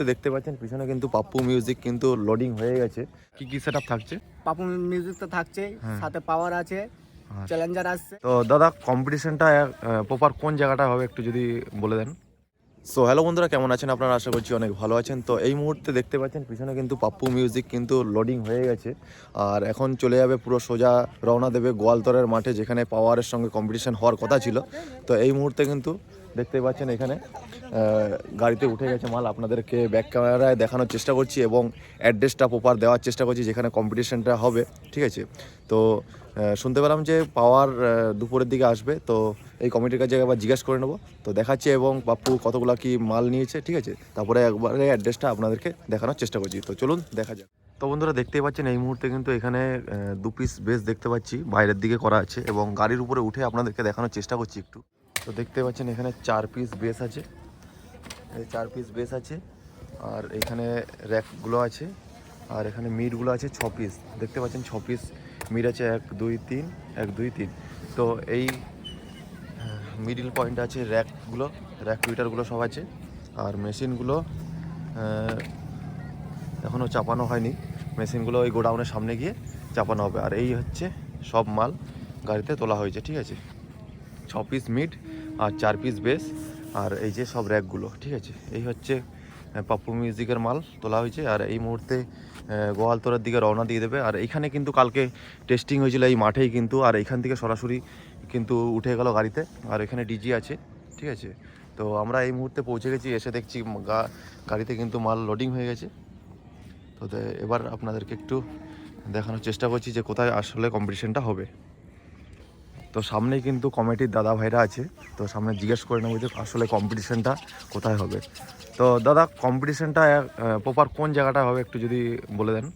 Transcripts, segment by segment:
মুহূর্তে দেখতে পাচ্ছেন পিছনে কিন্তু পাপ্পু মিউজিক কিন্তু লোডিং হয়ে গেছে। কি কি সেটআপ থাকছে? পাপন মিউজিক তো থাকছে হ্যাঁ। সাথে পাওয়ার আছে। চ্যালেঞ্জার আসছে। তো দাদা কম্পিটিশনটা প্রপার কোন জায়গাটা হবে একটু যদি বলে দেন? সো হ্যালো বন্ধুরা কেমন আছেন আপনারা? আশা করছি অনেক ভালো আছেন। তো এই মুহূর্তে দেখতে পাচ্ছেন পিছনে কিন্তু পাপ্পু মিউজিক কিন্তু লোডিং হয়ে গেছে। আর এখন চলে যাবে পুরো সোজা রওনা দেবে গোয়ালতরের মাঠে যেখানে পাওয়ারের সঙ্গে কম্পিটিশন হওয়ার কথা ছিল। তো এই মুহূর্তে কিন্তু দেখতে পাচ্ছেন এখানে। গাড়িতে উঠে গেছে মাল। আপনাদেরকে ব্যাক ক্যামেরায় দেখানোর চেষ্টা করছি এবং অ্যাড্রেসটা প্রপার দেওয়ার চেষ্টা করছি, যেখানে কম্পিটিশনটা হবে, ঠিক আছে? তো শুনতে পেলাম যে পাওয়ার দুপুরের দিকে আসবে। তো, এই কমিটির কাছে একবার জিজ্ঞেস করে নেব। তো, দেখাচ্ছি এবং বাপ্পু কতগুলো কি মাল নিয়েছে, ঠিক আছে? তারপরে একবারে অ্যাড্রেসটা আপনাদেরকে দেখানোর চেষ্টা করছি। তো, চলুন, দেখা যাক। তো, বন্ধুরা, দেখতেই পাচ্ছেন এই মুহূর্তে কিন্তু এখানে দু পিস বেস দেখতে পাচ্ছি। বাইরের দিকে করা আছে এবং গাড়ির উপরে উঠে আপনাদেরকে দেখানোর চেষ্টা করছি একটু। তো দেখতে পাচ্ছেন এখানে চার পিস বেস আছে। চার পিস বেস আছে, আর এখানে র্যাকগুলো আছে, আর এখানে মিটগুলো আছে ছ পিস দেখতে পাচ্ছেন ছ পিস মিট আছে, এক, দুই, তিন, এক, দুই, তিন। তো এই মিডিল পয়েন্ট আছে র্যাকগুলো র্যাক টুইটারগুলো সব আছে, আর মেশিনগুলো এখনও চাপানো হয়নি। মেশিনগুলো ওই গোডাউনের সামনে গিয়ে চাপানো হবে। আর এই হচ্ছে সব মাল গাড়িতে তোলা হয়েছে, ঠিক আছে? ছ পিস মিট আর চার পিস বেস আর এই যে সব র্যাকগুলো ঠিক আছে? এই হচ্ছে পাপ্পু মিউজিকের মাল তোলা হয়েছে আর এই মুহূর্তে গোয়ালতোড়ার দিকে রওনা দিয়ে দেবে। আর এখানে কিন্তু কালকে টেস্টিং হয়েছিল এই মাঠেই কিন্তু, আর এখান থেকে সরাসরি কিন্তু উঠে গেল গাড়িতে। আর এখানে ডিজি আছে, ঠিক আছে? তো আমরা এই মুহূর্তে পৌঁছে গেছি, এসে দেখছি গাড়িতে কিন্তু মাল লোডিং হয়ে গেছে। তো এবার আপনাদেরকে একটু দেখানোর চেষ্টা করছি যে কোথায় আসলে কম্পিটিশনটা হবে। তো সামনেই কিন্তু কমিটির দাদা ভাইরা আছে। তো সামনে জিজ্ঞেস করে নেব যে আসলে কম্পিটিশানটা কোথায় হবে? তো দাদা কম্পিটিশানটা প্রপার কোন জায়গাটা হবে একটু যদি বলে দেন?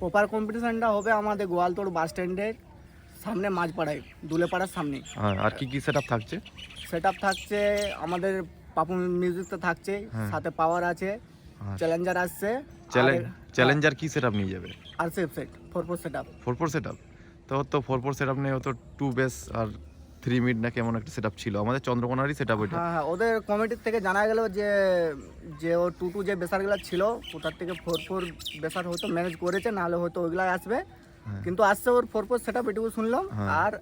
প্রপার কম্পিটিশানটা হবে আমাদের গোয়ালতোড় বাস স্ট্যান্ডের সামনে মাঝপাড়ায় দুলেপাড়ার সামনে। হ্যাঁ, আর কি কি সেট থাকছে? সেট থাকছে আমাদের পাপু মিউজিক তো থাকছে হ্যাঁ। সাথে পাওয়ার আছে চ্যালেঞ্জার আসছে চ্যালেঞ্জ চ্যালেঞ্জার কি সেট নিয়ে যাবে? আর safe set four four set up four four set তো তো ফোর ফোর সেট আপ নেই তো টু বেস আর থ্রি মিড না কেমন একটা সেট ছিল আমাদের চন্দ্রকোনারই সেট ওইটা হ্যাঁ হ্যাঁ ওদের কমিটির থেকে জানা গেল যে যে ও টু টু যে বেসারগুলো ছিল ওটার থেকে ফোর ফোর বেসার হয়তো ম্যানেজ করেছে নাহলে হয়তো ওইগুলো আসবে হ্যাঁ। কিন্তু আসছে ওর ফোর ফোর সেট আপ এটুকু শুনলাম হ্যাঁ। আর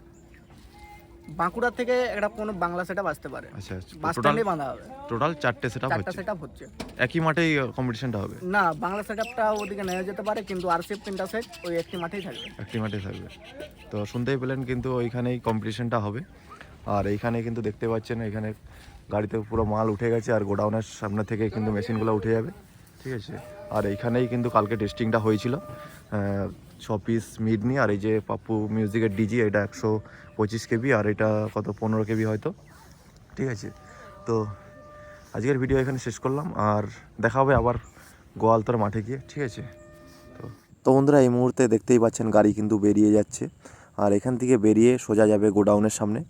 বাঁকুড়া থেকে একটা কোনো বাংলা সেট আসতে পারে। আচ্ছা আচ্ছা। বাস টোটাল স্ট্যান্ডে বাঁধা হবে। টোটাল চারটে সেট চারটা হচ্ছে। সেট হচ্ছে। একই মাঠেই কম্পিটিশনটা হবে? না বাংলা সেট আপটা ওদিকে নেওয়া যেতে পারে কিন্তু আর সিফ তিনটা সেট ওই একটি মাঠেই থাকবে। একটি মাঠে থাকবে। তো শুনতেই পেলেন কিন্তু ওইখানেই কম্পিটিশনটা হবে। আর এইখানে কিন্তু দেখতে পাচ্ছেন এখানে গাড়িতে পুরো মাল উঠে গেছে আর গোডাউনের সামনে থেকে কিন্তু মেশিনগুলো উঠে যাবে। ঠিক আছে? আর এইখানেই কিন্তু কালকে টেস্টিংটা হয়েছিল। ছ পিস মিড নিয়ে, আর এই যে পাপ্পু মিউজিকের ডিজি এটা একশো পঁচিশ কেবি, আর এটা কত, পনেরো কেবি হয়তো। ঠিক আছে? তো আজকের ভিডিও এখানে শেষ করলাম, আর দেখা হবে আবার গোয়ালতর মাঠে গিয়ে, ঠিক আছে? তো তো বন্ধুরা, এই মুহূর্তে দেখতেই পাচ্ছেন গাড়ি কিন্তু বেরিয়ে যাচ্ছে, আর এখান থেকে বেরিয়ে সোজা যাবে গোডাউনের সামনে,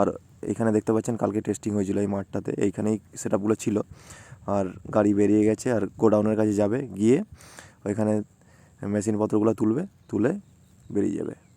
আর এখানে দেখতে পাচ্ছেন কালকে টেস্টিং হয়েছিল এই মাঠটাতে, এইখানেই সেট আপগুলো ছিল, আর গাড়ি বেরিয়ে গেছে, আর গোডাউনের কাছে যাবে গিয়ে, ওইখানে মেশিনপত্রগুলো তুলবে তুলে বেরিয়ে যাবে।